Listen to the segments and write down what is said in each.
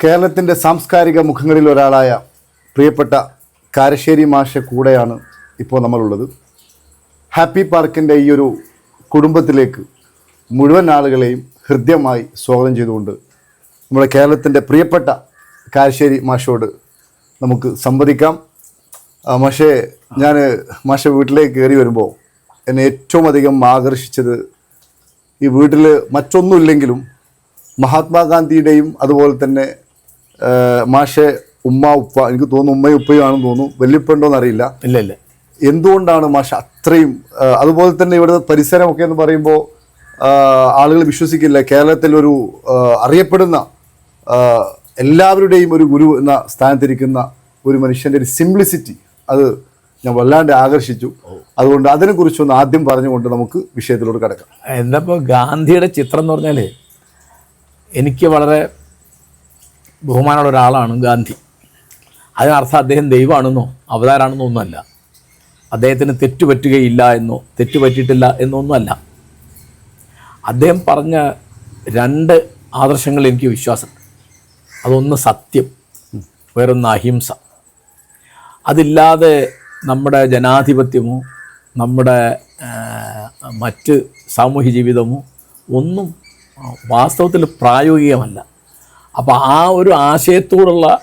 കേരളത്തിന്റെ സാംസ്കാരിക മുഖങ്ങളിൽ ഒരാളായ പ്രിയപ്പെട്ട കാരശ്ശേരി മാഷ കൂടെയാണ് ഇപ്പോൾ നമ്മളുള്ളത്. ഹാപ്പി പാർക്കിന്റെ ഈ ഒരു കുടുംബത്തിലേക്ക് മുഴുവൻ ആളുകളെയും ഹൃദ്യമായി സ്വാഗതം ചെയ്തുകൊണ്ട് നമ്മുടെ കേരളത്തിന്റെ പ്രിയപ്പെട്ട കാരശ്ശേരി മാഷോട് നമുക്ക് സംവദിക്കാം. മാഷേ ഞാൻ മാഷ വീട്ടിലേക്ക് കയറി വരുമ്പോൾ എന്നെ ഏറ്റവും അധികം ആകർഷിച്ചത് ഈ വീട്ടിൽ മറ്റൊന്നുമില്ലെങ്കിലും മഹാത്മാഗാന്ധിയുടെയും അതുപോലെ തന്നെ മാഷെ ഉമ്മ ഉപ്പ എനിക്ക് തോന്നുന്നു ഉമ്മയും ഉപ്പയും ആണെന്ന് തോന്നുന്നു. വല്യപ്പുണ്ടോന്ന് അറിയില്ല ഇല്ല ഇല്ല. എന്തുകൊണ്ടാണ് മാഷ അത്രയും അതുപോലെ തന്നെ ഇവിടുത്തെ പരിസരമൊക്കെ എന്ന് പറയുമ്പോൾ ആളുകൾ വിശ്വസിക്കില്ല. കേരളത്തിൽ ഒരു അറിയപ്പെടുന്ന എല്ലാവരുടെയും ഒരു ഗുരു എന്ന സ്ഥാനത്തിരിക്കുന്ന ഒരു മനുഷ്യന്റെ ഒരു സിംപ്ലിസിറ്റി അത് ഞാൻ വല്ലാണ്ട് ആകർഷിച്ചു. അതുകൊണ്ട് അതിനെക്കുറിച്ചൊന്ന് ആദ്യം പറഞ്ഞുകൊണ്ട് നമുക്ക് വിഷയത്തിലോട്ട് കിടക്കാം. എന്താ ഗാന്ധിയുടെ ചിത്രം എന്ന് പറഞ്ഞാൽ എനിക്ക് വളരെ ബഹുമാനമുള്ള ഒരാളാണ് ഗാന്ധി. അതിനർത്ഥം അദ്ദേഹം ദൈവമാണെന്നോ അവതാരാണെന്നോ ഒന്നുമല്ല. അദ്ദേഹത്തിന് തെറ്റുപറ്റുകയില്ല എന്നോ തെറ്റുപറ്റിയിട്ടില്ല എന്നൊന്നുമല്ല അദ്ദേഹം പറഞ്ഞ രണ്ട് ആദർശങ്ങളിൽ എനിക്ക് വിശ്വാസമുണ്ട് അതൊന്ന് സത്യം വേറൊന്ന് അഹിംസ. അതില്ലാതെ നമ്മുടെ ജനാധിപത്യമോ നമ്മുടെ മറ്റ് സാമൂഹ്യ ജീവിതമോ ഒന്നും വാസ്തവത്തിൽ പ്രായോഗികമല്ല. അപ്പോൾ ആ ഒരു ആശയത്തോടുള്ള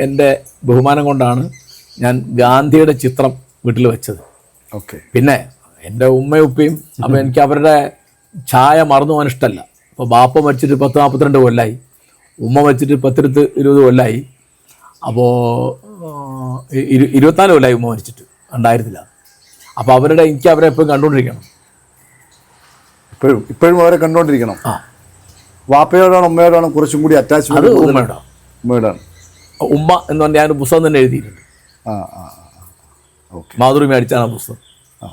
എന്റെ ബഹുമാനം കൊണ്ടാണ് ഞാൻ ഗാന്ധിയുടെ ചിത്രം വീട്ടിൽ വെച്ചത്. ഓക്കെ. പിന്നെ എന്റെ ഉമ്മയും ഉപ്പയും അപ്പോൾ എനിക്ക് അവരുടെ ഛായ മറന്നു പോകാൻ ഇഷ്ടമല്ല. അപ്പോൾ ബാപ്പ മരിച്ചിട്ട് പത്ത് നാൽപ്പത്തിരണ്ട് കൊല്ലായി. ഉമ്മ മരിച്ചിട്ട് പത്തിരുപത്ത് ഇരുപത് കൊല്ലായി. അപ്പോൾ ഇരു ഇരുപത്തിനാല് കൊല്ലായി ഉമ്മ മരിച്ചിട്ട്. രണ്ടായിരത്തിലാണ് അപ്പോൾ അവരുടെ എനിക്ക് അവരെ എപ്പോഴും കണ്ടുകൊണ്ടിരിക്കണം. ഇപ്പോഴും ഇപ്പോഴും അവരെ കണ്ടുകൊണ്ടിരിക്കണം. ആ. വാപ്പയോടാണ് ഉമ്മയോടാണ് കുറച്ചും കൂടി അത് അറ്റാച്ച്മെന്റ് ഉമ്മയുടെ. ഉമ്മയോടാണ്. ഉമ്മ എന്ന് പറഞ്ഞാൽ ഞാൻ പുസ്തകം തന്നെ എഴുതിയിട്ടുണ്ട്. ആ ആ ഓക്കെ. മാതൃമ അടിച്ചാണ് ആ പുസ്തകം.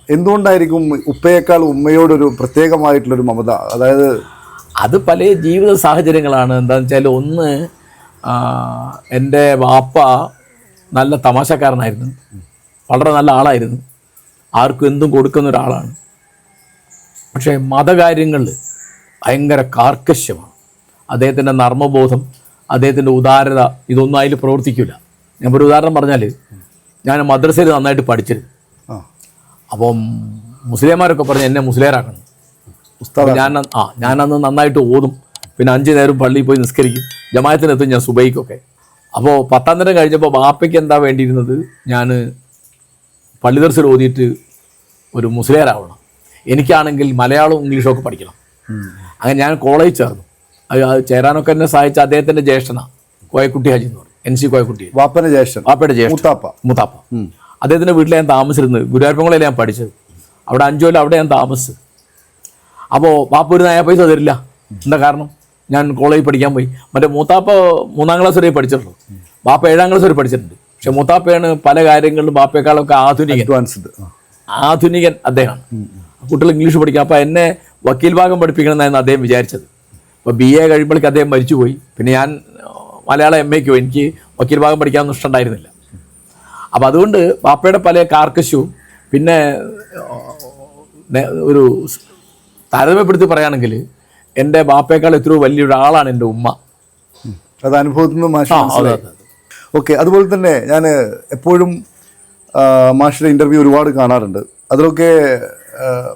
എന്തുകൊണ്ടായിരിക്കും ഉപ്പയേക്കാൾ ഉമ്മയോടൊരു പ്രത്യേകമായിട്ടുള്ളൊരു മമത? അതായത് അത് പല ജീവിത സാഹചര്യങ്ങളാണ്. എന്താണെന്ന് വെച്ചാൽ ഒന്ന് ആ, എന്റെ വാപ്പ നല്ല തമാശക്കാരനായിരുന്നു. വളരെ നല്ല ആളായിരുന്നു. ആർക്കും എന്തും കൊടുക്കുന്ന ഒരാളാണ്. പക്ഷേ മതകാര്യങ്ങളിൽ ഭയങ്കര കാർക്കശ്യമാണ്. അദ്ദേഹത്തിന്റെ നർമ്മബോധം അദ്ദേഹത്തിന്റെ ഉദാരത ഇതൊന്നും അതിൽ പ്രവർത്തിക്കില്ല ഞാൻ ഒരു ഉദാഹരണം പറഞ്ഞാൽ ഞാൻ മദ്രസയിൽ നന്നായിട്ട് പഠിച്ചിരുന്നു. അപ്പോൾ അപ്പം മുസ്ലിംമാരൊക്കെ പറഞ്ഞ് എന്നെ മുസ്ലിയാരാക്കണം. ഞാൻ ആ ഞാനന്ന് നന്നായിട്ട് ഓതും. പിന്നെ അഞ്ച് നേരം പള്ളിയിൽ പോയി നിസ്കരിക്കും. ജമായത്തിനെത്തും ഞാൻ സുബൈക്കൊക്കെ. അപ്പോൾ പത്താം തരം കഴിഞ്ഞപ്പോൾ ബാപ്പയ്ക്ക് എന്താ വേണ്ടിയിരുന്നത്? ഞാൻ പള്ളി ദർശനം ഓതിയിട്ട് ഒരു മുസ്ലിയാരാവണം. എനിക്കാണെങ്കിൽ മലയാളവും ഇംഗ്ലീഷും ഒക്കെ പഠിക്കണം. അങ്ങനെ ഞാൻ കോളേജ് ചേർന്നു. അത് ചേരാനൊക്കെ എന്നെ സഹായിച്ച അദ്ദേഹത്തിന്റെ ജ്യേഷ്ഠനാണ് കോയക്കുട്ടി ഹാജി എന്ന് പറയും. N C Koyakutty. വാപ്പന ജ്യേഷ്ഠൻ. വാപ്പയുടെ ജ്യേഷ്ഠ മുത്താപ്പ. മുത്താപ്പ. അദ്ദേഹത്തിന്റെ വീട്ടിൽ ഞാൻ താമസിച്ചിരുന്നത്. ഗുരുവായൂർപ്പങ്ങളിൽ ഞാൻ പഠിച്ചത്. അവിടെ അഞ്ചു കൊല്ലം അവിടെ ഞാൻ താമസിച്ചത് അപ്പോൾ വാപ്പ ഒരു നയ പൈസ തരില്ല. എന്താ കാരണം? ഞാൻ കോളേജിൽ പഠിക്കാൻ പോയി. മറ്റേ മൂത്താപ്പ മൂന്നാം ക്ലാസ് വരെ പഠിച്ചിട്ടുള്ളൂ. വാപ്പ ഏഴാം ക്ലാസ് വരെ പഠിച്ചിട്ടുണ്ട്. പക്ഷെ മൂത്താപ്പയാണ് പല കാര്യങ്ങളിലും ബാപ്പയെക്കാളൊക്കെ ആധുനിക അഡ്വാൻസ്ഡ് ആധുനികൻ അദ്ദേഹമാണ്. കുട്ടികൾ ഇംഗ്ലീഷ് പഠിക്കാം. അപ്പോൾ എന്നെ വക്കീൽ ഭാഗം പഠിപ്പിക്കണമെന്നായിരുന്നു അദ്ദേഹം വിചാരിച്ചത്. അപ്പോൾ ബി എ കഴിയുമ്പോഴേക്ക് അദ്ദേഹം മരിച്ചുപോയി. പിന്നെ ഞാൻ മലയാളം എം എക്ക് പോയി എനിക്ക് വക്കീൽ ഭാഗം പഠിക്കാനൊന്നും ഇഷ്ടമുണ്ടായിരുന്നില്ല. അപ്പോൾ അതുകൊണ്ട് പാപ്പയുടെ പല കാർക്കശവും പിന്നെ ഒരു താരതമ്യപ്പെടുത്തി പറയുകയാണെങ്കിൽ എന്റെ ബാപ്പയേക്കാൾ എത്രയോ വലിയൊരാളാണ് എന്റെ ഉമ്മ. അത് അനുഭവത്തിൽ നിന്ന് മാഷ് ഓക്കെ അതുപോലെ തന്നെ ഞാൻ എപ്പോഴും മാഷിന്റെ ഇന്റർവ്യൂ ഒരുപാട് കാണാറുണ്ട്. അതിലൊക്കെ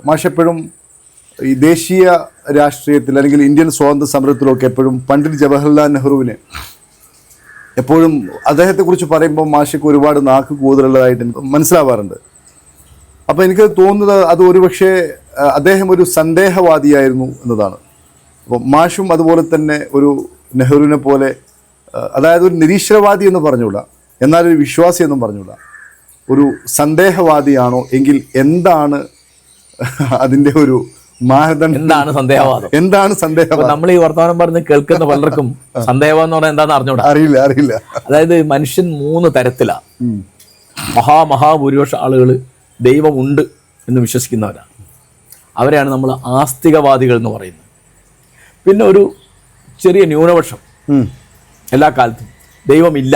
മാഷ് എപ്പോഴും ഈ ദേശീയ രാഷ്ട്രീയത്തിൽ അല്ലെങ്കിൽ ഇന്ത്യൻ സ്വാതന്ത്ര്യ സമരത്തിലൊക്കെ എപ്പോഴും പണ്ഡിറ്റ് ജവഹർലാൽ നെഹ്റുവിനെ എപ്പോഴും അദ്ദേഹത്തെക്കുറിച്ച് പറയുമ്പോൾ മാഷയ്ക്ക് ഒരുപാട് നാക്ക് കൂടുതലുള്ളതായിട്ട് മനസ്സിലാവാറുണ്ട്. അപ്പോൾ എനിക്ക് തോന്നുന്നത് അത് ഒരുപക്ഷെ അദ്ദേഹം ഒരു സന്ദേഹവാദിയായിരുന്നു എന്നതാണ്. അപ്പോൾ മാഷും അതുപോലെ തന്നെ ഒരു നെഹ്റുവിനെ പോലെ അതായത് ഒരു നിരീശ്വരവാദി എന്ന് പറഞ്ഞുകൂടാ. എന്നാൽ ഒരു വിശ്വാസി എന്നും പറഞ്ഞുകൂടാ. ഒരു സന്ദേഹവാദിയാണോ എങ്കിൽ എന്താണ് അതിന്റെ ഒരു മാനദണ്ഡം. എന്താണ് സന്ദേഹവാദം? എന്താണ് സന്ദേഹം നമ്മൾ ഈ വർത്തമാനം പറഞ്ഞ് കേൾക്കുന്ന പലർക്കും സന്ദേഹം എന്ന് പറഞ്ഞാൽ എന്താണെന്ന് അറിഞ്ഞൂടാ? അറിയില്ല അറിയില്ല. അതായത് മനുഷ്യൻ മൂന്ന് തരത്തിലാണ്. മഹാമഹാഭൂരിപക്ഷ ആളുകൾ ദൈവമുണ്ട് എന്ന് വിശ്വസിക്കുന്നവരാണ് അവരെയാണ് നമ്മൾ ആസ്തികവാദികൾ എന്ന് പറയുന്നത്. പിന്നെ ഒരു ചെറിയ ന്യൂനപക്ഷം എല്ലാ കാലത്തും ദൈവമില്ല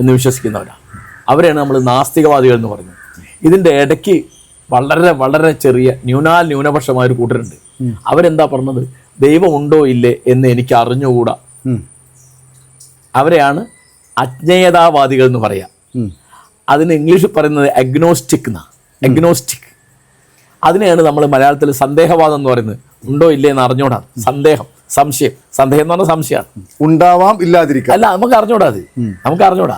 എന്ന് വിശ്വസിക്കുന്നവരാണ് അവരെയാണ് നമ്മൾ നാസ്തികവാദികൾ എന്ന് പറയുന്നത്. ഇതിന്റെ ഇടയ്ക്ക് വളരെ വളരെ ചെറിയ ന്യൂനാൽ ന്യൂനപക്ഷമായ ഒരു കൂട്ടരുണ്ട് അവരെന്താ പറഞ്ഞത്? ദൈവം ഉണ്ടോ ഇല്ലേ എന്ന് എനിക്ക് അറിഞ്ഞുകൂടാ. അവരെയാണ് അജ്ഞേയതാവാദികൾ എന്ന് പറയാം. അതിന് ഇംഗ്ലീഷിൽ പറയുന്നത് അഗ്നോസ്റ്റിക് എന്നാ അഗ്നോസ്റ്റിക് അതിനെയാണ് നമ്മൾ മലയാളത്തിൽ സന്ദേഹവാദം എന്ന് പറയുന്നത്. ഉണ്ടോ ഇല്ലേ എന്ന് അറിഞ്ഞൂടാ സന്ദേഹം സംശയം. സന്ദേഹം എന്ന് പറഞ്ഞാൽ സംശയമാണ്. ഉണ്ടാവാം ഇല്ലാതിരിക്കാം. അല്ല നമുക്ക് അറിഞ്ഞൂടാ അത്. നമുക്ക് അറിഞ്ഞൂടാ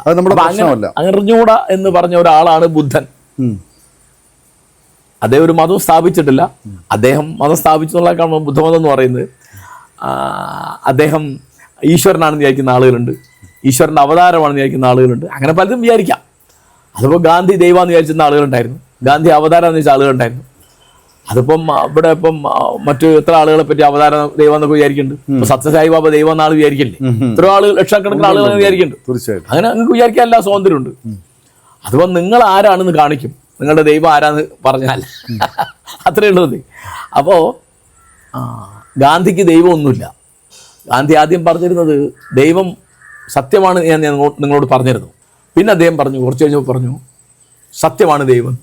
അങ്ങനെ അറിഞ്ഞൂടാ എന്ന് പറഞ്ഞ ഒരാളാണ് ബുദ്ധൻ. അദ്ദേഹം ഒരു മതം സ്ഥാപിച്ചിട്ടില്ല. അദ്ദേഹം മതം സ്ഥാപിച്ചു എന്നുള്ള കാണുമ്പോൾ ബുദ്ധമതം എന്ന് പറയുന്നത് അദ്ദേഹം ഈശ്വരനാണെന്ന് വിചാരിക്കുന്ന ആളുകളുണ്ട്. ഈശ്വരന്റെ അവതാരമാണെന്ന് വിചാരിക്കുന്ന ആളുകളുണ്ട്. അങ്ങനെ പലതും വിചാരിക്കാം. അതിപ്പോൾ ഗാന്ധി ദൈവമാണെന്ന് വിചാരിച്ചിരുന്ന ആളുകളുണ്ടായിരുന്നു. ഗാന്ധി അവതാരം എന്ന് വെച്ച ആളുകളുണ്ടായിരുന്നു. അതിപ്പം ഇവിടെ ഇപ്പം മറ്റു എത്ര ആളുകളെ പറ്റി അവതാരം ദൈവം എന്നൊക്കെ വിചാരിക്കുന്നുണ്ട്. സത്യസായി ബാബ ദൈവം എന്നാൾ വിചാരിക്കില്ലേ? ഇത്ര ആളുകൾ ലക്ഷക്കണക്കിന് ആളുകൾ വിചാരിക്കുന്നുണ്ട്. തീർച്ചയായിട്ടും. അങ്ങനെ നിങ്ങൾക്ക് വിചാരിക്കാൻ എല്ലാ സ്വാതന്ത്ര്യമുണ്ട്. അതിപ്പോൾ നിങ്ങൾ ആരാണെന്ന് കാണിക്കും. നിങ്ങളുടെ ദൈവം ആരാന്ന് പറഞ്ഞാൽ. അത്രയേ ഉള്ളത് അപ്പോൾ ഗാന്ധിക്ക് ദൈവമൊന്നുമില്ല ഗാന്ധി ആദ്യം പറഞ്ഞിരുന്നത് ദൈവം സത്യമാണ് ഞാൻ നിങ്ങോ- നിങ്ങളോട് പറഞ്ഞിരുന്നു. പിന്നെ അദ്ദേഹം പറഞ്ഞു കുറച്ച് കഴിഞ്ഞപ്പോൾ പറഞ്ഞു സത്യമാണ് ദൈവം.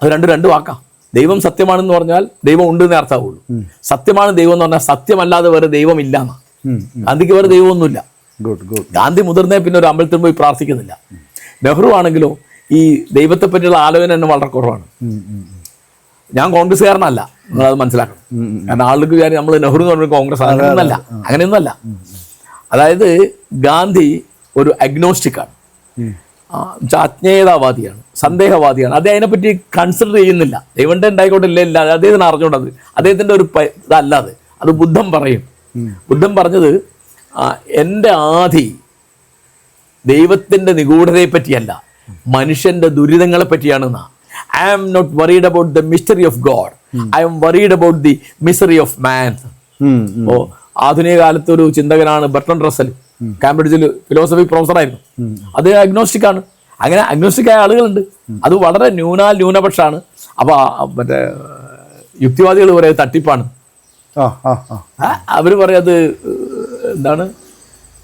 അത് രണ്ട് രണ്ട് വാക്കാം. ദൈവം സത്യമാണെന്ന് പറഞ്ഞാൽ ദൈവം ഉണ്ട് എന്നേ അർത്ഥമാവുള്ളൂ സത്യമാണ് ദൈവം എന്ന് പറഞ്ഞാൽ സത്യമല്ലാതെ വേറെ ദൈവം ഇല്ല എന്നാണ് ഗാന്ധിക്ക് വേറെ ദൈവമൊന്നുമില്ല ഗാന്ധി മുതിർന്നേ പിന്നെ ഒരു അമ്പലത്തിൽ പോയി പ്രാർത്ഥിക്കുന്നില്ല. നെഹ്റു ആണെങ്കിലോ ഈ ദൈവത്തെ പറ്റിയുള്ള ആലോചന തന്നെ വളരെ കുറവാണ്. ഞാൻ കോൺഗ്രസ്സുകാരനല്ല നിങ്ങളത് മനസ്സിലാക്കണം. കാരണം ആളുകൾക്ക് വിചാരി നമ്മൾ നെഹ്റു എന്ന് പറഞ്ഞ കോൺഗ്രസ് അങ്ങനെയൊന്നല്ല അങ്ങനെയൊന്നല്ല അതായത് ഗാന്ധി ഒരു അഗ്നോസ്റ്റിക്കാണ്. അജ്ഞേയതാവാദിയാണ് സന്ദേഹവാദിയാണ്. അദ്ദേഹം അതിനെപ്പറ്റി കൺസിഡർ ചെയ്യുന്നില്ല. ദൈവന്റെ ഉണ്ടായിക്കോട്ടെ ഇല്ല ഇല്ല അദ്ദേഹത്തിന് അറിഞ്ഞുകൊണ്ടത് അദ്ദേഹത്തിന്റെ ഒരു ഇതല്ലാതെ ഇതല്ല അത്. ബുദ്ധം പറയും. ബുദ്ധൻ പറഞ്ഞത് എന്റെ ആധി ദൈവത്തിന്റെ നിഗൂഢതയെ പറ്റിയല്ല മനുഷ്യന്റെ ദുരിതങ്ങളെ പറ്റിയാണെന്നാ. I am not worried about the mystery of God I am worried about the mystery of man ഓ ആധുനിക കാലത്ത് ഒരു ചിന്തകനാണ് ബർട്ടൺ റസൽ കാംബ്രിഡ്ജിൽ ഫിലോസഫി പ്രൊഫസർ ആയിരുന്നു. അത് അഗ്നോസ്റ്റിക് ആണ്. അങ്ങനെ അഗ്നോസ്റ്റിക് ആയ ആളുകളുണ്ട്. അത് വളരെ ന്യൂനാൽ ന്യൂനപക്ഷമാണ് അപ്പൊ ആ, മറ്റേ യുക്തിവാദികൾ പറയുന്നത് തട്ടിപ്പാണ്. ആ ആ ആ. അവർ പറയത് എന്താണ്?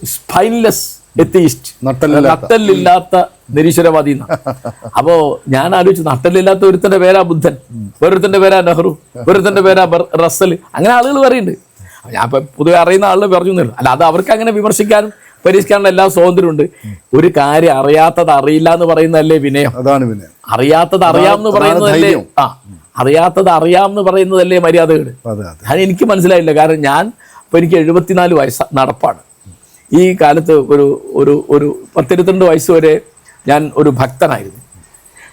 സ്പൈൻലെസ് എത്തിയിസ്റ്റ് നട്ടലില്ലാത്ത. നിരീശ്വരവാദി. അപ്പോ ഞാൻ ആലോചിച്ചു നട്ടലില്ലാത്ത ഒരുത്തന്റെ പേരാ ബുദ്ധൻ ഒരുത്തന്റെ പേരാ നെഹ്റു ഒരുത്തന്റെ പേരാ റസ്സൽ അങ്ങനെ ആളുകൾ പറയുന്നുണ്ട്. ഞാൻ ഇപ്പൊ പൊതുവെ അറിയുന്ന ആളുകൾ പറഞ്ഞു തന്നെ അല്ല അത് അവർക്ക് അങ്ങനെ വിമർശിക്കാനും പരീക്ഷിക്കാനുള്ള എല്ലാ സ്വാതന്ത്ര്യമുണ്ട് ഒരു കാര്യം അറിയാത്തത് അറിയില്ല എന്ന് പറയുന്നതല്ലേ വിനയം. അതാണ് വിനയം. അറിയാത്തത് അറിയാം എന്ന് പറയുന്നതല്ലേ. ആ അറിയാത്തത് അറിയാം എന്ന് പറയുന്നതല്ലേ മര്യാദകൾ അത് എനിക്ക് മനസ്സിലായില്ല. കാരണം ഞാൻ ഇപ്പൊ എനിക്ക് എഴുപത്തിനാല് വയസ്സ് നടപ്പാണ്. ഈ കാലത്ത് ഒരു ഒരു ഒരു പത്തിരുപത്തിരണ്ട് വയസ്സ് വരെ ഞാൻ ഒരു ഭക്തനായിരുന്നു.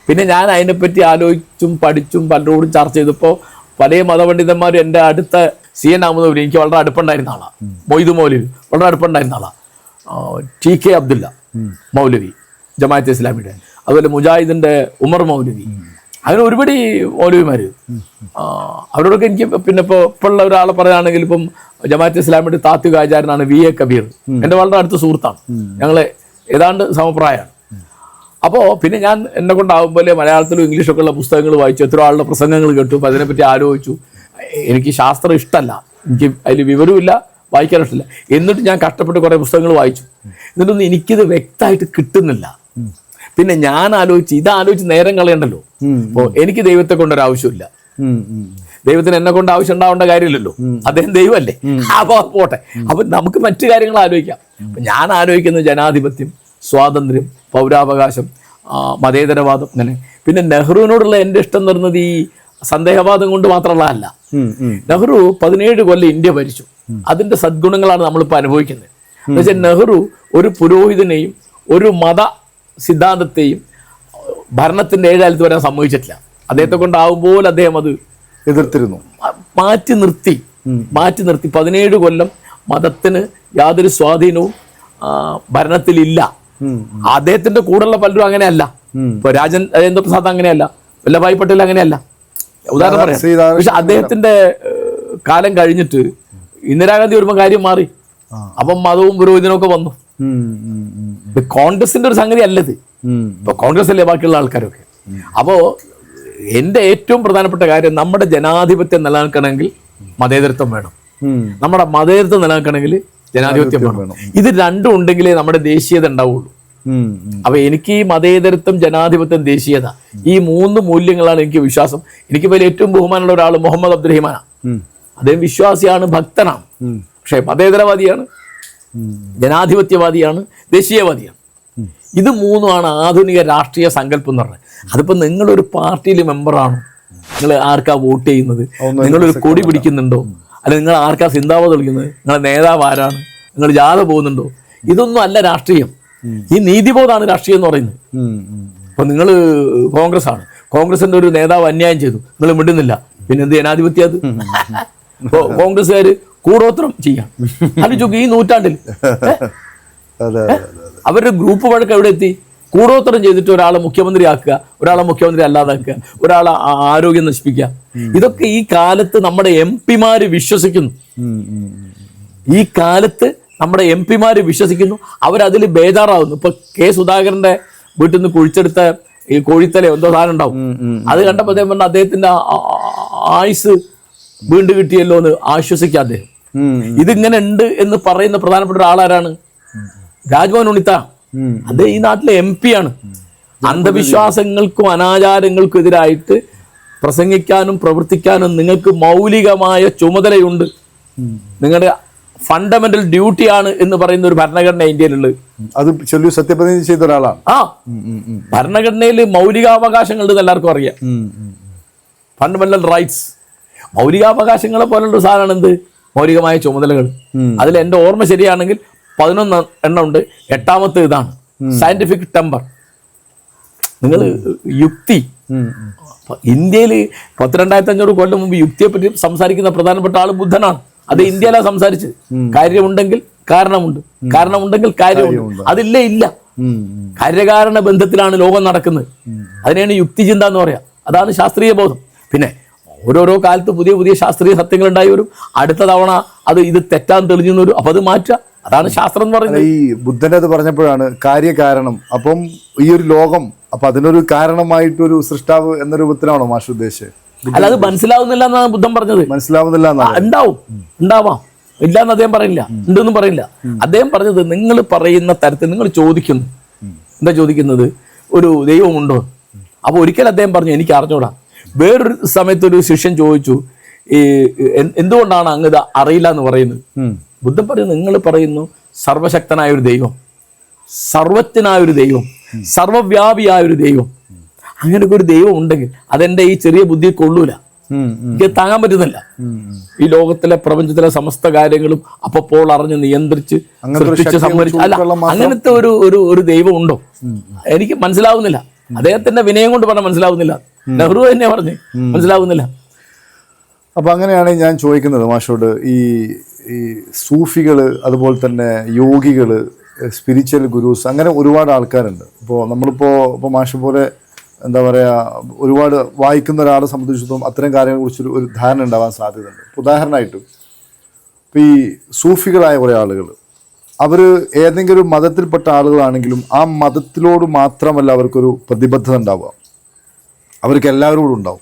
പിന്നെ ഞാൻ അതിനെപ്പറ്റി ആലോചിച്ചും പഠിച്ചും പലരോടും ചർച്ച ചെയ്തപ്പോൾ പല മതപണ്ഡിതന്മാരും എന്റെ അടുത്ത സി എൻ അഹമ്മദ് എനിക്ക് വളരെ അടുപ്പുണ്ടായിരുന്ന ആളാണ് മൊയ്തു മൗലവി വളരെ അടുപ്പുണ്ടായിരുന്ന ആളാണ് ടി കെ അബ്ദുല്ല മൗലവി ജമാഅത്ത് ഇസ്ലാമിയുടെ. അതുപോലെ മുജാഹിദിന്റെ ഉമർ മൗലവി. അങ്ങനെ ഒരുപാട് മൗലവിമാർ അവരോടൊക്കെ എനിക്ക് പിന്നെ ഇപ്പോൾ ഇപ്പോഴുള്ള ഒരാളെ പറയുകയാണെങ്കിൽ ഇപ്പം ജമാഅത്ത് ഇസ്ലാമിയുടെ താത്വിക ആചാരനാണ് വി എ കബീർ. എന്റെ വളരെ അടുത്ത സുഹൃത്താണ്. ഞങ്ങൾ ഏതാണ്ട് സമപ്രായമാണ്. അപ്പോൾ പിന്നെ ഞാൻ എന്നെ പോലെ മലയാളത്തിലും ഇംഗ്ലീഷൊക്കെ ഉള്ള പുസ്തകങ്ങൾ വായിച്ചു എത്ര ആളുടെ പ്രസംഗങ്ങൾ കേട്ടു അപ്പം അതിനെപ്പറ്റി ആലോചിച്ചു. എനിക്ക് ശാസ്ത്രം ഇഷ്ടമല്ല എനിക്ക് അതിൽ വിവരമില്ല വായിക്കാൻ ഇഷ്ടമില്ല എന്നിട്ട് ഞാൻ കഷ്ടപ്പെട്ട് കുറേ പുസ്തകങ്ങൾ വായിച്ചു. എന്നിട്ടൊന്നും എനിക്കിത് വ്യക്തമായിട്ട് കിട്ടുന്നില്ല. പിന്നെ ഞാൻ ആലോചിച്ച് ഇത് ആലോചിച്ച് നേരം കളയണ്ടല്ലോ. അപ്പോൾ എനിക്ക് ദൈവത്തെ കൊണ്ടൊരു ആവശ്യമില്ല. ദൈവത്തിന് എന്നെ കൊണ്ട് ആവശ്യം ഉണ്ടാവേണ്ട കാര്യമില്ലല്ലോ. അദ്ദേഹം ദൈവമല്ലേ? അപ്പോൾ പോട്ടെ. അപ്പൊ നമുക്ക് മറ്റു കാര്യങ്ങൾ ആലോചിക്കാം. ഞാൻ ആലോചിക്കുന്നത് ജനാധിപത്യം സ്വാതന്ത്ര്യം പൗരാവകാശം മതേതരവാദം തന്നെ പിന്നെ നെഹ്റുവിനോടുള്ള എന്റെ ഇഷ്ടം എന്ന് പറയുന്നത് ഈ സന്ദേഹവാദം കൊണ്ട് മാത്രമുള്ള അല്ല. നെഹ്റു പതിനേഴ് കൊല്ലം ഇന്ത്യ ഭരിച്ചു. അതിന്റെ സദ്ഗുണങ്ങളാണ് നമ്മളിപ്പോൾ അനുഭവിക്കുന്നത്. എന്നുവെച്ചാൽ നെഹ്റു ഒരു പുരോഹിതനെയും ഒരു മത സിദ്ധാന്തത്തെയും ഭരണത്തിന്റെ ഏഴാലത്ത് വരാൻ സമ്മതിച്ചിട്ടില്ല. അദ്ദേഹത്തെ കൊണ്ടാവുമ്പോൾ അദ്ദേഹം അത് എതിർത്തിരുന്നു. മാറ്റി നിർത്തി. മാറ്റി നിർത്തി. പതിനേഴ് കൊല്ലം മതത്തിന് യാതൊരു സ്വാധീനവും ഭരണത്തിലില്ല. അദ്ദേഹത്തിന്റെ കൂടെയുള്ള പലരും അങ്ങനെയല്ല. ഇപ്പൊ രാജൻ രാജേന്ദ്ര പ്രസാദ് അങ്ങനെയല്ല. വല്ലഭായ് പട്ടേൽ അങ്ങനെയല്ല. ഉദാഹരണം പറയാം. പക്ഷെ അദ്ദേഹത്തിന്റെ കാലം കഴിഞ്ഞിട്ട് ഇന്ദിരാഗാന്ധി വരുമ്പോൾ കാര്യം മാറി. അപ്പം മതവും പുരോഹിതനും ഒക്കെ വന്നു. കോൺഗ്രസിന്റെ ഒരു സംഗതി അല്ലത്. ഇപ്പൊ കോൺഗ്രസ് അല്ലേ ബാക്കിയുള്ള ആൾക്കാരൊക്കെ. അപ്പോ എന്റെ ഏറ്റവും പ്രധാനപ്പെട്ട കാര്യം നമ്മുടെ ജനാധിപത്യം നിലനിൽക്കണമെങ്കിൽ മതേതരത്വം വേണം. നമ്മുടെ മതേതരത്വം നിലനിൽക്കണമെങ്കിൽ ജനാധിപത്യം വേണം. ഇത് രണ്ടും ഉണ്ടെങ്കിലേ നമ്മുടെ ദേശീയത ഉണ്ടാവുള്ളൂ. അപ്പൊ എനിക്ക് ഈ മതേതരത്വം ജനാധിപത്യം ദേശീയത ഈ മൂന്ന് മൂല്യങ്ങളാണ് എനിക്ക് വിശ്വാസം. എനിക്ക് വലിയ ഏറ്റവും ബഹുമാനമുള്ള ഒരാൾ മുഹമ്മദ് അബ്ദുറഹിമാനാണ്. അദ്ദേഹം വിശ്വാസിയാണ് ഭക്തനാണ്. പക്ഷെ പക്ഷേ മതേതരവാദിയാണ് ജനാധിപത്യവാദിയാണ് ദേശീയവാദിയാണ്. ഇത് മൂന്നുമാണ് ആധുനിക രാഷ്ട്രീയ സങ്കല്പം എന്ന് പറഞ്ഞത്. അതിപ്പോൾ നിങ്ങളൊരു പാർട്ടിയിൽ മെമ്പറാണോ നിങ്ങൾ ആർക്കാ വോട്ട് ചെയ്യുന്നത്? നിങ്ങളൊരു കൊടി പിടിക്കുന്നുണ്ടോ? അല്ല നിങ്ങൾ ആർക്കാ സിന്താവോ തെളിക്കുന്നത് നിങ്ങളുടെ നേതാവ് ആരാണ്? നിങ്ങൾ ജാഥ പോകുന്നുണ്ടോ? ഇതൊന്നും അല്ല രാഷ്ട്രീയം. ഈ നീതിബോധമാണ് രാഷ്ട്രീയം എന്ന് പറയുന്നത്. അപ്പൊ നിങ്ങൾ കോൺഗ്രസ് ആണ് കോൺഗ്രസിന്റെ ഒരു നേതാവ് അന്യായം ചെയ്തു. നിങ്ങൾ മിണ്ടുന്നില്ല. പിന്നെ എന്ത് ജനാധിപത്യം അത്? കോൺഗ്രസ്സുകാർ കൂടോത്രം ചെയ്യാം. ആലോചിച്ചു ഈ നൂറ്റാണ്ടിൽ. അവരുടെ ഗ്രൂപ്പ് വഴക്ക് എവിടെ എത്തി? കൂടോത്രം ചെയ്തിട്ട് ഒരാളെ മുഖ്യമന്ത്രി ആക്കുക ഒരാളെ മുഖ്യമന്ത്രി അല്ലാതാക്കുക ഒരാളെ ആരോഗ്യം നശിപ്പിക്കുക. ഇതൊക്കെ ഈ കാലത്ത് നമ്മുടെ എം പിമാര് വിശ്വസിക്കുന്നു. ഈ കാലത്ത് നമ്മുടെ എം പിമാര് വിശ്വസിക്കുന്നു. അവരതിൽ ബേജാറാവുന്നു. ഇപ്പൊ കെ സുധാകരന്റെ വീട്ടിൽ നിന്ന് കുഴിച്ചെടുത്ത ഈ കോഴിത്തല എന്തോ സാധനം ഉണ്ടാവും. അത് കണ്ടപ്പോൾ അദ്ദേഹം പറഞ്ഞ അദ്ദേഹത്തിന്റെ ആയുസ് വീണ്ടു കിട്ടിയല്ലോ എന്ന് ആശ്വസിക്കുക അദ്ദേഹം. ഇതിങ്ങനെ ഉണ്ട് എന്ന് പറയുന്ന പ്രധാനപ്പെട്ട ഒരാളാരാണ്? രാജ്ഭവൻ ഉണിത്ത. അദ്ദേഹം ഈ നാട്ടിലെ എം പി ആണ്. അന്ധവിശ്വാസങ്ങൾക്കും അനാചാരങ്ങൾക്കും എതിരായിട്ട് പ്രസംഗിക്കാനും പ്രവർത്തിക്കാനും നിങ്ങൾക്ക് മൗലികമായ ചുമതലയുണ്ട്. നിങ്ങളുടെ ഫണ്ടമെന്റൽ ഡ്യൂട്ടിയാണ് എന്ന് പറയുന്ന ഒരു ഭരണഘടന ഇന്ത്യയിലുള്ളത്. അത് ചൊല്ലു സത്യപ്രതിജ്ഞ ചെയ്ത ഒരാളാണ്. ആ. ഭരണഘടനയിൽ മൗലികാവകാശങ്ങൾ എല്ലാവർക്കും അറിയാം. ഫണ്ടമെന്റൽ റൈറ്റ്സ് മൗലികാവകാശങ്ങളെ പോലുള്ള സാധനമാണ് എന്ത്? മൗലികമായ ചുമതലകൾ. അതിൽ എന്റെ ഓർമ്മ ശരിയാണെങ്കിൽ പതിനൊന്ന് എണ്ണം ഉണ്ട്. എട്ടാമത്തെ ഇതാണ്. സയന്റിഫിക് ടെമ്പർ നിങ്ങൾ യുക്തി. ഇന്ത്യയിൽ പത്തിരണ്ടായിരത്തി അഞ്ഞൂറ് കൊല്ലം മുമ്പ് യുക്തിയെ പറ്റി സംസാരിക്കുന്ന പ്രധാനപ്പെട്ട ആൾ ബുദ്ധനാണ്. അത് ഇന്ത്യയിലാണ് സംസാരിച്ചത്. കാര്യമുണ്ടെങ്കിൽ കാരണമുണ്ട്. കാരണമുണ്ടെങ്കിൽ കാര്യമുണ്ട്. അതില്ലേ ഇല്ല. കാര്യകാരണ ബന്ധത്തിലാണ് ലോകം നടക്കുന്നത്. അതിനെയാണ് യുക്തിചിന്ത എന്ന് പറയാ. അതാണ് ശാസ്ത്രീയ ബോധം. പിന്നെ ഓരോരോ കാലത്ത് പുതിയ പുതിയ ശാസ്ത്രീയ സത്യങ്ങൾ ഉണ്ടായി വരും. അടുത്ത തവണ അത് ഇത് തെറ്റാൻ തെളിഞ്ഞു വരും. അപ്പൊ അത് മാറ്റുക അതാണ് ശാസ്ത്രം എന്ന് പറയുന്നത്. ഈ ബുദ്ധന്റെ അത് പറഞ്ഞപ്പോഴാണ് കാര്യകാരണം അപ്പം ഈ ഒരു ലോകം അപ്പൊ അതിനൊരു കാരണമായിട്ടൊരു സൃഷ്ടാവ് എന്ന രൂപത്തിലാണോ മാഷ് ഉദ്ദേശിച്ചത്? അല്ല അത് മനസ്സിലാവുന്നില്ല എന്നാണ് ബുദ്ധൻ പറഞ്ഞത്. മനസ്സിലാവുന്നില്ല ഉണ്ടാവും. ഉണ്ടാവാം. ഇല്ല എന്ന് അദ്ദേഹം പറയില്ല. ഉണ്ടെന്നും പറയില്ല. അദ്ദേഹം പറഞ്ഞത് നിങ്ങൾ പറയുന്ന തരത്തിൽ നിങ്ങൾ ചോദിക്കുന്നു. എന്താ ചോദിക്കുന്നത്? ഒരു ദൈവമുണ്ടോ? അപ്പൊ ഒരിക്കൽ അദ്ദേഹം പറഞ്ഞു എനിക്ക് അറിഞ്ഞൂടാ. വേറൊരു സമയത്ത് ഒരു ശിഷ്യൻ ചോദിച്ചു ഈ എന്തുകൊണ്ടാണ് അങ്ങ് അറിയില്ല എന്ന് പറയുന്നത്. ബുദ്ധൻ പറയുന്നു നിങ്ങൾ പറയുന്നു സർവശക്തനായ ഒരു ദൈവം സർവജ്ഞനായ ഒരു ദൈവം സർവവ്യാപിയായ ഒരു ദൈവം. അങ്ങനെയൊക്കെ ഒരു ദൈവം ഉണ്ടെങ്കിൽ അതെന്റെ ഈ ചെറിയ ബുദ്ധി കൊള്ളൂല. എനിക്ക് താങ്ങാൻ പറ്റുന്നില്ല. ഈ ലോകത്തിലെ പ്രപഞ്ചത്തിലെ സമസ്ത കാര്യങ്ങളും അപ്പോൾ അറിഞ്ഞ് നിയന്ത്രിച്ച് സൃഷ്ടിച്ച് സംഭരിച്ച് അല്ല അങ്ങനത്തെ ഒരു ഒരു ഒരു ദൈവം ഉണ്ടോ? എനിക്ക് മനസ്സിലാവുന്നില്ല. അദ്ദേഹത്തിന്റെ വിനയം കൊണ്ട് പറഞ്ഞാൽ മനസ്സിലാവുന്നില്ല. നെഹ്റു തന്നെ പറഞ്ഞു. മനസ്സിലാവുന്നില്ല. അപ്പൊ അങ്ങനെയാണ് ഞാൻ ചോദിക്കുന്നത് മാഷോട്. ഈ ഈ സൂഫികൾ അതുപോലെ തന്നെ യോഗികൾ സ്പിരിച്വൽ ഗുരുസ് അങ്ങനെ ഒരുപാട് ആൾക്കാരുണ്ട്. ഇപ്പോൾ നമ്മളിപ്പോൾ ഇപ്പോൾ മാഷ് പോലെ എന്താ പറയുക ഒരുപാട് വായിക്കുന്ന ഒരാളെ സംബന്ധിച്ചിടത്തോളം അത്തരം കാര്യങ്ങളെ കുറിച്ചൊരു ഒരു ധാരണ ഉണ്ടാവാൻ സാധ്യതയുണ്ട്. ഉദാഹരണമായിട്ട് ഇപ്പോൾ ഈ സൂഫികളായ കുറേ ആളുകൾ അവർ ഏതെങ്കിലും മതത്തിൽപ്പെട്ട ആളുകളാണെങ്കിലും ആ മതത്തിലോട് മാത്രമല്ല അവർക്കൊരു പ്രതിബദ്ധത ഉണ്ടാവുക. അവർക്ക് എല്ലാവരോടും ഉണ്ടാവും.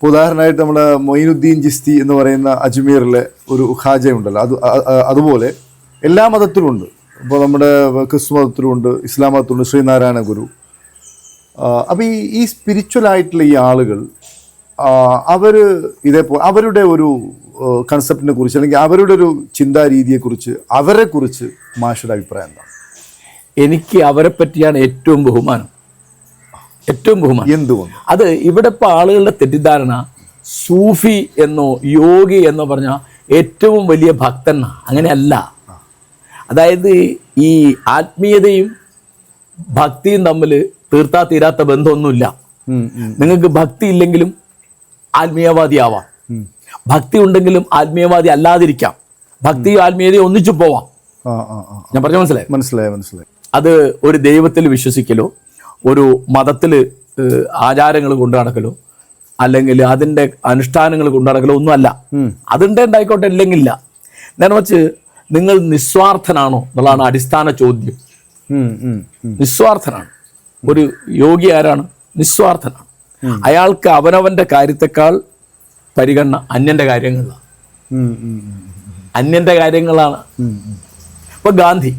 ഇപ്പോൾ ഉദാഹരണമായിട്ട് നമ്മുടെ മൊയിനുദ്ദീൻ ജിസ്തി എന്ന് പറയുന്ന അജ്മീറിലെ ഒരു ഖാജയുണ്ടല്ലോ അത് അതുപോലെ എല്ലാ മതത്തിലുമുണ്ട് ഇപ്പോൾ നമ്മുടെ ക്രിസ്തു മതത്തിലുമുണ്ട് ഇസ്ലാം മതത്തിലുണ്ട് ശ്രീനാരായണ ഗുരു. അപ്പോൾ ഈ ഈ സ്പിരിച്വൽ ആയിട്ടുള്ള ഈ ആളുകൾ അവർ ഇതേപോലെ അവരുടെ ഒരു കൺസെപ്റ്റിനെ കുറിച്ച് അല്ലെങ്കിൽ അവരുടെ ഒരു ചിന്താ രീതിയെക്കുറിച്ച് അവരെക്കുറിച്ച് മാഷയുടെ അഭിപ്രായം എന്താണ്? എനിക്ക് അവരെ പറ്റിയാണ് ഏറ്റവും ബഹുമാനം. ഏറ്റവും ബഹുമാനം. എന്തുകൊണ്ട് അത് ഇവിടെ ഇപ്പൊ ആളുകളുടെ തെറ്റിദ്ധാരണ സൂഫി എന്നോ യോഗി എന്നോ പറഞ്ഞ ഏറ്റവും വലിയ ഭക്തൻ. അങ്ങനെയല്ല. അതായത് ഈ ആത്മീയതയും ഭക്തിയും തമ്മിൽ തീർത്താ തീരാത്ത ബന്ധമൊന്നുമില്ല. നിങ്ങൾക്ക് ഭക്തി ഇല്ലെങ്കിലും ആത്മീയവാദിയാവാം ഭക്തി ഉണ്ടെങ്കിലും ആത്മീയവാദി അല്ലാതിരിക്കാം. ഭക്തിയും ആത്മീയതയും ഒന്നിച്ചു പോവാം. ഞാൻ പറഞ്ഞ മനസ്സിലായി? മനസ്സിലായി മനസ്സിലായി. അത് ഒരു ദൈവത്തിൽ വിശ്വസിക്കലോ ഒരു മതത്തിൽ ആചാരങ്ങൾ കൊണ്ടു നടക്കലോ അല്ലെങ്കിൽ അതിന്റെ അനുഷ്ഠാനങ്ങൾ കൊണ്ടു നടക്കലോ ഒന്നുമല്ല. അതിന്റെ ഉണ്ടായിക്കോട്ടെ ഇല്ലെങ്കില്ല നേരെ വെച്ച് നിങ്ങൾ നിസ്വാർത്ഥനാണോ എന്നുള്ളതാണ് അടിസ്ഥാന ചോദ്യം. നിസ്വാർത്ഥനാണ്. ഒരു യോഗി ആരാണ്? നിസ്വാർത്ഥനാണ്. അയാൾക്ക് അവനവന്റെ കാര്യത്തെക്കാൾ പരിഗണന അന്യന്റെ കാര്യങ്ങളാണ്. അന്യന്റെ കാര്യങ്ങളാണ്. ഇപ്പൊ ഗാന്ധി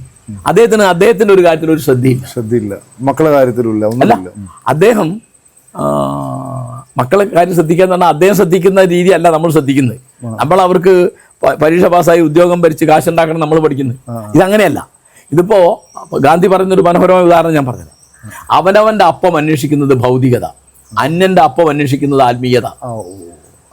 അദ്ദേഹത്തിന് അദ്ദേഹത്തിന്റെ ഒരു കാര്യത്തിൽ ഒരു ശ്രദ്ധയില്ല. ശ്രദ്ധയില്ല. മക്കളുടെ അല്ല ഒന്നുമില്ല. അദ്ദേഹം മക്കളെ കാര്യം ശ്രദ്ധിക്കാൻ എന്ന് പറഞ്ഞാൽ അദ്ദേഹം ശ്രദ്ധിക്കുന്ന രീതിയല്ല നമ്മൾ ശ്രദ്ധിക്കുന്നത്. നമ്മൾ അവർക്ക് പരീക്ഷ പാസ്സായി ഉദ്യോഗം ഭരിച്ച് കാശുണ്ടാക്കണം നമ്മൾ പഠിക്കുന്നത് ഇതങ്ങനെയല്ല. ഇതിപ്പോ ഗാന്ധി പറയുന്നൊരു മനോഹരമായ ഉദാഹരണം ഞാൻ പറഞ്ഞത് അവനവന്റെ അപ്പം അന്വേഷിക്കുന്നത് ഭൗതികത അന്യന്റെ അപ്പം അന്വേഷിക്കുന്നത് ആത്മീയത.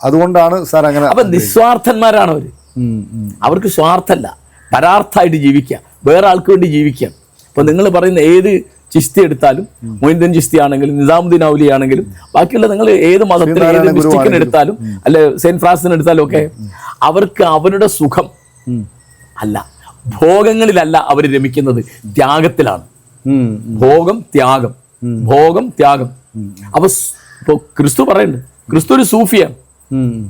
അതുകൊണ്ടാണ് സാർ അങ്ങനെ അപ്പൊ നിസ്വാർത്ഥന്മാരാണ് അവർ. ഉം. അവർക്ക് സ്വാർത്ഥല്ല പരാർത്ഥമായിട്ട് ജീവിക്കുക. വേറെ ആൾക്ക് വേണ്ടി ജീവിക്കുകയാണ് അപ്പൊ നിങ്ങൾ പറയുന്ന ഏത് ചിസ്തി എടുത്താലും മൊയ്തൻ ചിസ്തി ആണെങ്കിലും നിസാമുദ്ദീൻ ഔലി ആണെങ്കിലും ബാക്കിയുള്ള നിങ്ങൾ ഏത് മതത്തിൽ ഏത് മിസ്റ്റിക്കിന് എടുത്താലും അല്ലെ സെന്റ് ഫ്രാൻസിന് എടുത്താലും ഒക്കെ അവർക്ക് അവരുടെ സുഖം. അല്ല. ഭോഗങ്ങളിലല്ല അവർ രമിക്കുന്നത്. ത്യാഗത്തിലാണ്. ഭോഗം ത്യാഗം. ഭോഗം ത്യാഗം. അപ്പൊ ഇപ്പൊ ക്രിസ്തു പറയുന്നുണ്ട്. ക്രിസ്തു ഒരു സൂഫിയാണ്.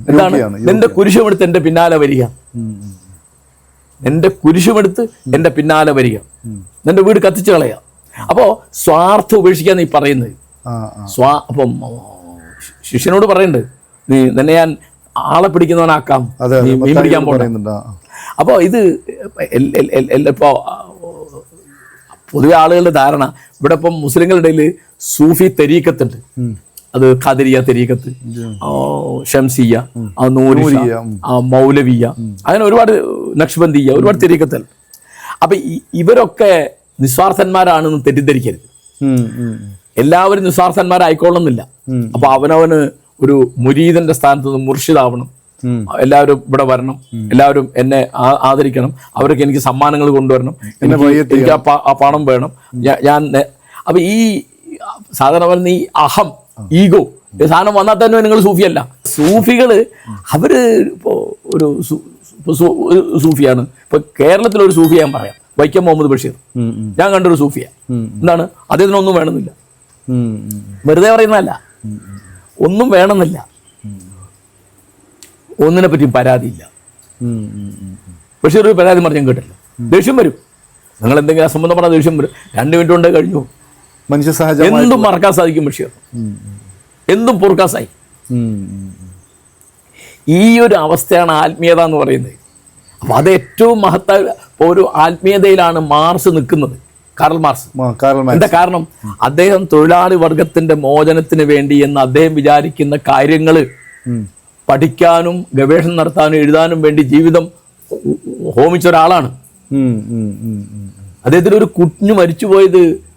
എന്താണ്? എന്റെ നിന്റെ കുരിശുമെടുത്ത് എന്റെ പിന്നാലെ വരിക. എന്റെ കുരിശുമെടുത്ത് എന്റെ പിന്നാലെ വരിക. എന്റെ വീട് കത്തിച്ചു കളയുക. അപ്പോൾ സ്വാർത്ഥ ഉപേക്ഷിക്കാൻ നീ പറയുന്നത്. സ്വാ അപ്പം ശിഷ്യനോട് പറയുന്നുണ്ട് നീ നിന്നെ ഞാൻ ആളെ പിടിക്കുന്നവനാക്കാം. മീൻ പിടിക്കാൻ പോകുന്നുണ്ട്. അപ്പോൾ ഇത് എൽ- എൽ- എൽ- എൽ- ഇപ്പോ ആ, പൊതുവെ ആളുകളുടെ ധാരണ ഇവിടെ ഇപ്പം മുസ്ലിങ്ങളുടെ സൂഫി തെരീക്കത്തുണ്ട്. അത് ഖദരിയ തെരീഖത്ത്. ഷംസിയ നൂരിയ, മൗലവിയ അങ്ങനെ ഒരുപാട് നക്ഷബന്ദിയ ഒരുപാട് തെരീക്കത്തൽ അപ്പൊ ഇവരൊക്കെ നിസ്വാർത്ഥന്മാരാണെന്ന് തെറ്റിദ്ധരിക്കരുത്. എല്ലാവരും നിസ്വാർത്ഥന്മാരായിക്കോളുന്നില്ല അപ്പൊ അവനവന് ഒരു മുരീദന്റെ സ്ഥാനത്ത് നിന്ന് മുർഷിദാവണം. എല്ലാവരും ഇവിടെ വരണം. എല്ലാവരും എന്നെ ആദരിക്കണം. അവർക്ക് എനിക്ക് സമ്മാനങ്ങൾ കൊണ്ടുവരണം. എന്നെ എനിക്ക് ആ പണം വേണം. ഞാൻ അപ്പൊ ഈ സാധാരണ പറഞ്ഞ ഈ അഹം ഈഗോ. സാധനം വന്നാൽ തന്നെ നിങ്ങൾ സൂഫിയല്ല. സൂഫികൾ അവർ ഇപ്പോൾ ഒരു സൂഫിയാണ്. ഇപ്പൊ കേരളത്തിലൊരു സൂഫി ഞാൻ പറയാം. വൈക്കം മുഹമ്മദ് ബഷീർ. ഞാൻ കണ്ടൊരു സൂഫിയ. എന്താണ്? അദ്ദേഹത്തിനൊന്നും വേണമെന്നില്ല. വെറുതെ പറയുന്നതല്ല. ഒന്നും വേണമെന്നില്ല. ഒന്നിനെ പറ്റിയും പരാതിയില്ല. ബഷീർ ഒരു പരാതി പറഞ്ഞാൽ കേട്ടില്ല ദേഷ്യം വരും. നിങ്ങൾ എന്തെങ്കിലും അസംബന്ധം പറഞ്ഞാൽ ദേഷ്യം വരും. രണ്ട് മിനിറ്റ് കൊണ്ട് കഴിഞ്ഞു. മനുഷ്യ എന്തും മറക്കാൻ സാധിക്കും ബഷീർ. എന്തും പൊറുക്കാൻ ഉം. ഈ ഒരു അവസ്ഥയാണ് ആത്മീയത എന്ന് പറയുന്നത്. അപ്പൊ അത് ഏറ്റവും മഹത്തായ ഒരു ആത്മീയതയിലാണ് മാർസ് നിൽക്കുന്നത്. Karl Marx. എന്താ കാരണം? അദ്ദേഹം തൊഴിലാളി വർഗത്തിന്റെ മോചനത്തിന് വേണ്ടി എന്ന് അദ്ദേഹം വിചാരിക്കുന്ന കാര്യങ്ങൾ പഠിക്കാനും ഗവേഷണം നടത്താനും എഴുതാനും വേണ്ടി ജീവിതം ഹോമിച്ച ഒരാളാണ്. അദ്ദേഹത്തിന് ഒരു കുഞ്ഞു മരിച്ചുപോയത്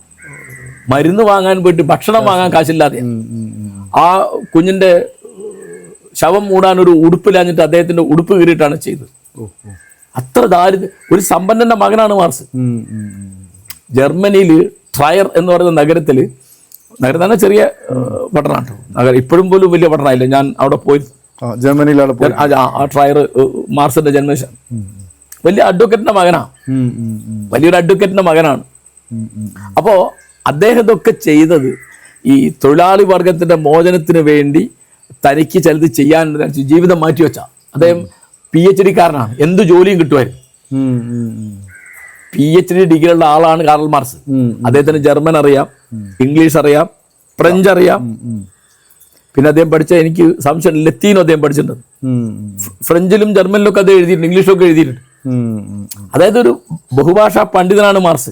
മരുന്ന് വാങ്ങാൻ പോയിട്ട് ഭക്ഷണം വാങ്ങാൻ കാശില്ലാതെ. ആ കുഞ്ഞിന്റെ ശവം മൂടാൻ ഒരു ഉടുപ്പിലാഞ്ഞിട്ട് അദ്ദേഹത്തിന്റെ ഉടുപ്പ് കീറിയിട്ടാണ് ചെയ്തത്. അത്ര ദാരിദ്ര്യം ഒരു സമ്പന്നന്റെ മകനാണ് മാർസ്. ജർമ്മനിയിൽ ട്രയർ എന്ന് പറയുന്ന നഗരത്തിൽ നഗരം തന്നെ ചെറിയ പട്ടണമാണ് നഗരം ഇപ്പോഴും പോലും വലിയ പട്ടണമായില്ല ഞാൻ അവിടെ പോയി ജർമ്മനിയിലാണ് ട്രയർ മാർസിന്റെ ജന്മശം വലിയ അഡ്വക്കേറ്റിന്റെ മകനാണ്. വലിയൊരു അഡ്വക്കേറ്റിന്റെ മകനാണ്. അപ്പോൾ അദ്ദേഹം ഇതൊക്കെ ചെയ്തത് ഈ തൊഴിലാളി വർഗത്തിന്റെ മോചനത്തിന് വേണ്ടി തനിക്ക് ചിലത് ചെയ്യാൻ ജീവിതം മാറ്റിവെച്ച അദ്ദേഹം പി എച്ച് ഡിക്കാരനാണ് എന്ത് ജോലിയും കിട്ടുമായിരുന്നു. പി എച്ച് ഡി ഡിഗ്രി ഉള്ള ആളാണ് കാറൽ മാർസ്. അദ്ദേഹത്തിന് ജർമ്മൻ അറിയാം ഇംഗ്ലീഷ് അറിയാം ഫ്രഞ്ച് അറിയാം. പിന്നെ അദ്ദേഹം പഠിച്ച എനിക്ക് സംശയം ലത്തീനും അദ്ദേഹം പഠിച്ചിട്ടുണ്ട്. ഫ്രഞ്ചിലും ജർമ്മനിലും ഒക്കെ അദ്ദേഹം എഴുതിയിട്ടുണ്ട് ഇംഗ്ലീഷിലൊക്കെ എഴുതിയിട്ടുണ്ട്. അതായത് ഒരു ബഹുഭാഷാ പണ്ഡിതനാണ് മാർസ്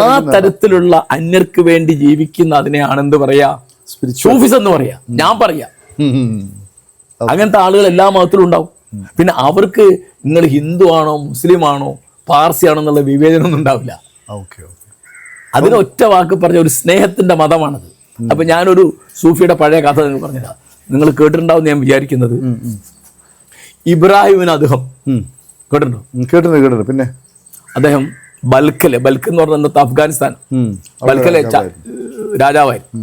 ആ തരത്തിലുള്ള അന്യർക്ക് വേണ്ടി ജീവിക്കുന്ന അതിനെയാണ് എന്ത് പറയാ? സൂഫിസ് എന്ന് പറയാ. ഞാൻ പറയാ. അങ്ങനത്തെ ആളുകൾ എല്ലാ മതത്തിലും ഉണ്ടാവും. പിന്നെ അവർക്ക് നിങ്ങൾ ഹിന്ദു ആണോ മുസ്ലിം ആണോ പാർസി ആണോ എന്നുള്ള വിവേചനം ഒന്നും ഉണ്ടാവില്ല അതിന് ഒറ്റ വാക്ക് പറഞ്ഞ ഒരു സ്നേഹത്തിന്റെ മതമാണത്. അപ്പൊ ഞാനൊരു സൂഫിയുടെ പഴയ കഥ നിങ്ങൾ പറഞ്ഞില്ല നിങ്ങൾ കേട്ടിട്ടുണ്ടാവും ഞാൻ വിചാരിക്കുന്നത്. ഇബ്രാഹിമിന് അദ്ദേഹം. കേട്ടിട്ടുണ്ടോ? കേട്ടിട്ടുണ്ട് കേട്ടിട്ടുണ്ട്. പിന്നെ? അദ്ദേഹം ബൽക്കൽ ബൽക്ക് എന്ന് പറഞ്ഞ ഇന്നത്തെ അഫ്ഗാനിസ്ഥാൻ. ബൽക്കലെ രാജാവായിരുന്നു.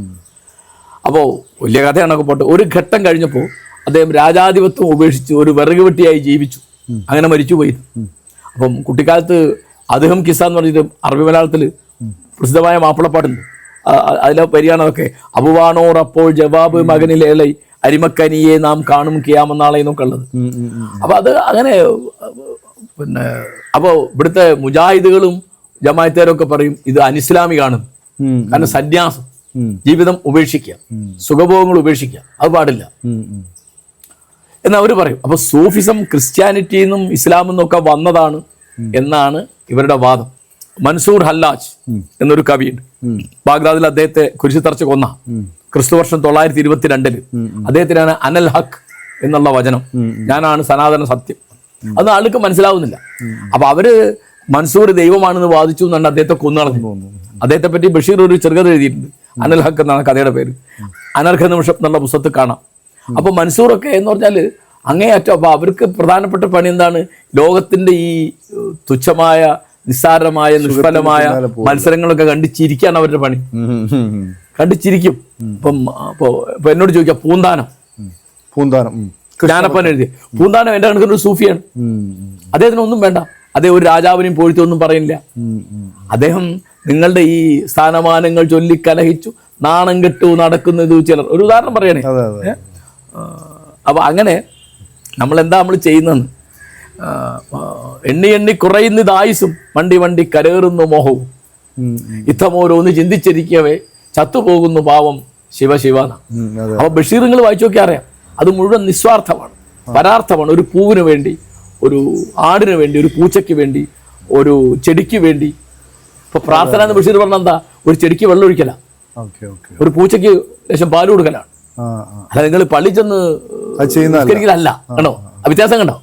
അപ്പോൾ വലിയ കഥയാണൊക്കെ പോട്ടെ. ഒരു ഘട്ടം കഴിഞ്ഞപ്പോൾ അദ്ദേഹം രാജാധിപത്യം ഉപേക്ഷിച്ച് ഒരു വിറക് വെട്ടിയായി ജീവിച്ചു അങ്ങനെ മരിച്ചു പോയി അപ്പം കുട്ടിക്കാലത്ത് അദ്ദേഹം കിസ എന്ന് പറഞ്ഞിട്ട് അറബി മലയാളത്തിൽ പ്രസിദ്ധമായ മാപ്പിളപ്പാട്ടുണ്ട്. ആ- അതിലെ വരികയാണ് അതൊക്കെ അബുവാണോർ അപ്പോൾ ജവാബ് മകനിലേളை അരിമക്കനിയെ നാം കാണും കിയാമെന്നാളെ എന്നൊക്കെ ഉള്ളത്. അപ്പൊ അത് അങ്ങനെ പിന്നെ അപ്പോൾ ഇവിടുത്തെ മുജാഹിദുകളും ജമായത്തേരൊക്കെ പറയും ഇത് അനിസ്ലാമികാണ്. കാരണം സന്യാസം ജീവിതം ഉപേക്ഷിക്കുക. സുഖഭോഗങ്ങൾ ഉപേക്ഷിക്കുക. അത് പാടില്ല. എന്ന് അവർ പറയും. അപ്പൊ സൂഫിസം ക്രിസ്ത്യാനിറ്റിയിൽ നിന്നും ഇസ്ലാമിൽ നിന്നൊക്കെ വന്നതാണ് എന്നാണ് ഇവരുടെ വാദം. മൻസൂർ ഹല്ലാജ് എന്നൊരു കവിയുണ്ട് ബാഗ്ദാദിൽ അദ്ദേഹത്തെ കുരിശു തറച്ച് കൊന്ന ക്രിസ്തുവർഷം തൊള്ളായിരത്തി ഇരുപത്തിരണ്ടിൽ അദ്ദേഹത്തിനാണ് അനൽ ഹക്ക് എന്നുള്ള വചനം. ഞാനാണ് സനാതന സത്യം. അത് ആൾക്ക് മനസ്സിലാവുന്നില്ല. അപ്പൊ അവർ മൻസൂർ ദൈവമാണെന്ന് വാദിച്ചു എന്നാണ് അദ്ദേഹത്തെ കൊന്നു അദ്ദേഹത്തെ പറ്റി ബഷീർ ഒരു ചെറുകഥ എഴുതിയിട്ടുണ്ട്. അനൽ ഹക്ക് എന്നാണ് കഥയുടെ പേര്. അനർഹ നിമിഷം എന്നുള്ള പുസ്തകത്തിൽ കാണാം. അപ്പൊ മൻസൂറൊക്കെ എന്ന് പറഞ്ഞാൽ അങ്ങേയറ്റം അപ്പൊ അവർക്ക് പ്രധാനപ്പെട്ട പണി എന്താണ്? ലോകത്തിന്റെ ഈ തുച്ഛമായ നിസ്സാരമായ നിഷ്ഫലമായ മത്സരങ്ങളൊക്കെ കണ്ട് ചിരിക്കാണ് അവരുടെ പണി. കണ്ടിച്ചിരിക്കും. ഇപ്പം അപ്പോ ഇപ്പൊ എന്നോട് ചോദിക്കാം പൂന്താനം? പൂന്താനം. ജ്ഞാനപ്പൻ എഴുതി പൂന്താനം എന്റെ കണക്കിന് ഒരു സൂഫിയാണ്. ഉം, ഉം, അദ്ദേഹത്തിന് ഒന്നും വേണ്ട. അദ്ദേഹം ഒരു രാജാവിനെയും പോയിട്ട് പറയുന്നില്ല. ഉം, ഉം. അദ്ദേഹം നിങ്ങളുടെ ഈ സ്ഥാനമാനങ്ങൾ ചൊല്ലി കലഹിച്ചു. നാണം കെട്ടു നടക്കുന്നത് ചിലർ. ഒരു ഉദാഹരണം പറയണേ. അപ്പൊ അങ്ങനെ നമ്മൾ എന്താ നമ്മൾ ചെയ്യുന്നതെന്ന്? എണ്ണി എണ്ണി കുറയുന്നത് ആയുസും വണ്ടി വണ്ടി കരേറുന്നു മോഹവും. ഇത്തമോരോന്ന് ചിന്തിച്ചിരിക്കവേ ചത്തുപോകുന്നു പാവം ശിവ ശിവ എന്നാ. ഉം, അതെ. അപ്പൊ ബഷീർ നിങ്ങൾ വായിച്ചു നോക്കി അറിയാം. അത് മുഴുവൻ നിസ്വാർത്ഥമാണ് പരാർത്ഥമാണ്. ഒരു പൂവിന് വേണ്ടി ഒരു ആടിന് വേണ്ടി ഒരു പൂച്ചയ്ക്ക് വേണ്ടി ഒരു ചെടിക്ക് വേണ്ടി. ഇപ്പൊ പ്രാർത്ഥന എന്ന് ബഷീർ പറഞ്ഞ എന്താ? ഒരു ചെടിക്ക് വെള്ളം ഒഴിക്കല ഒരു പൂച്ചയ്ക്ക് ലേശം പാൽ കൊടുക്കലാണ്. അല്ല നിങ്ങൾ പള്ളി ചെന്ന് നിസ്കരിക്കലല്ല കണ്ടോ? വ്യത്യാസം കണ്ടോ?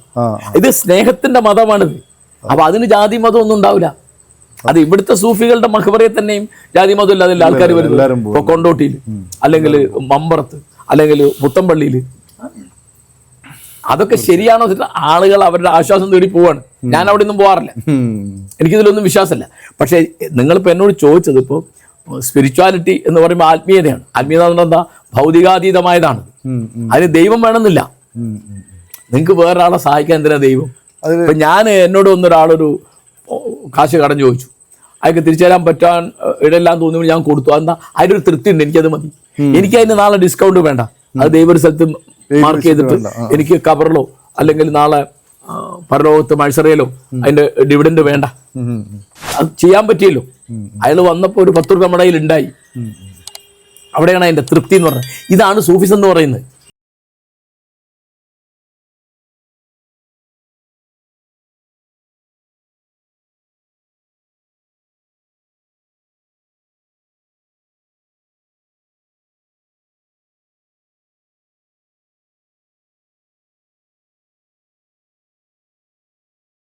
ഇത് സ്നേഹത്തിന്റെ മതമാണിത്. അപ്പൊ അതിന് ജാതി മതം ഒന്നും ഉണ്ടാവില്ല. അത് ഇവിടുത്തെ സൂഫികളുടെ മഹബറയെ തന്നെയും ജാതി മതം ഇല്ലാതെ ആൾക്കാർ വരുന്നത്. ഇപ്പൊ കൊണ്ടോട്ടിയിൽ അല്ലെങ്കിൽ മമ്പറത്ത് അല്ലെങ്കിൽ മുത്തമ്പള്ളിയിൽ അതൊക്കെ ശരിയാണോ? ആളുകൾ അവരുടെ ആശ്വാസം തേടി പോവാണ്. ഞാൻ അവിടെ ഒന്നും പോകാറില്ല ഉം, എനിക്കിതിലൊന്നും വിശ്വാസമില്ല. പക്ഷേ നിങ്ങളിപ്പോൾ എന്നോട് ചോദിച്ചത് ഇപ്പോൾ സ്പിരിച്വാലിറ്റി എന്ന് പറയുമ്പോൾ ആത്മീയതയാണ്. ആത്മീയത എന്ന് പറഞ്ഞാൽ എന്താ? ഭൗതികാതീതമായതാണ്. അതിന് ദൈവം വേണമെന്നില്ല. നിങ്ങൾക്ക് വേറൊരാളെ സഹായിക്കാൻ എന്തിനാ ദൈവം? അതിൽ ഞാൻ എന്നോട് വന്നൊരാളൊരു ഓ, കാശ് കടം ചോദിച്ചു. അയാൾക്ക് തിരിച്ചു തരാൻ പറ്റാൻ ഇടയില്ലാന്ന് തോന്നിയപ്പോൾ ഞാൻ കൊടുത്തു. എന്താ? അതിനൊരു തൃപ്തി ഉണ്ട് എനിക്കത് മതി. എനിക്ക് അതിന് നാളെ ഡിസ്കൗണ്ട് വേണ്ട. അത് ദൈവം ഒരു സ്ഥലത്ത് മാർക്ക് ചെയ്തിട്ട് എനിക്ക് കവറിലോ അല്ലെങ്കിൽ നാളെ പരലോകത്ത് മത്സരയിലോ അതിന്റെ ഡിവിഡൻഡ് വേണ്ട. അത് ചെയ്യാൻ പറ്റിയല്ലോ. അയാൾ വന്നപ്പോൾ ഒരു പത്ത് രൂപ നമ്മുടെ ഉണ്ടായി അവിടെയാണ് അതിന്റെ തൃപ്തി എന്ന് പറയുന്നത് ഇതാണ് സൂഫിസ് എന്ന് പറയുന്നത്.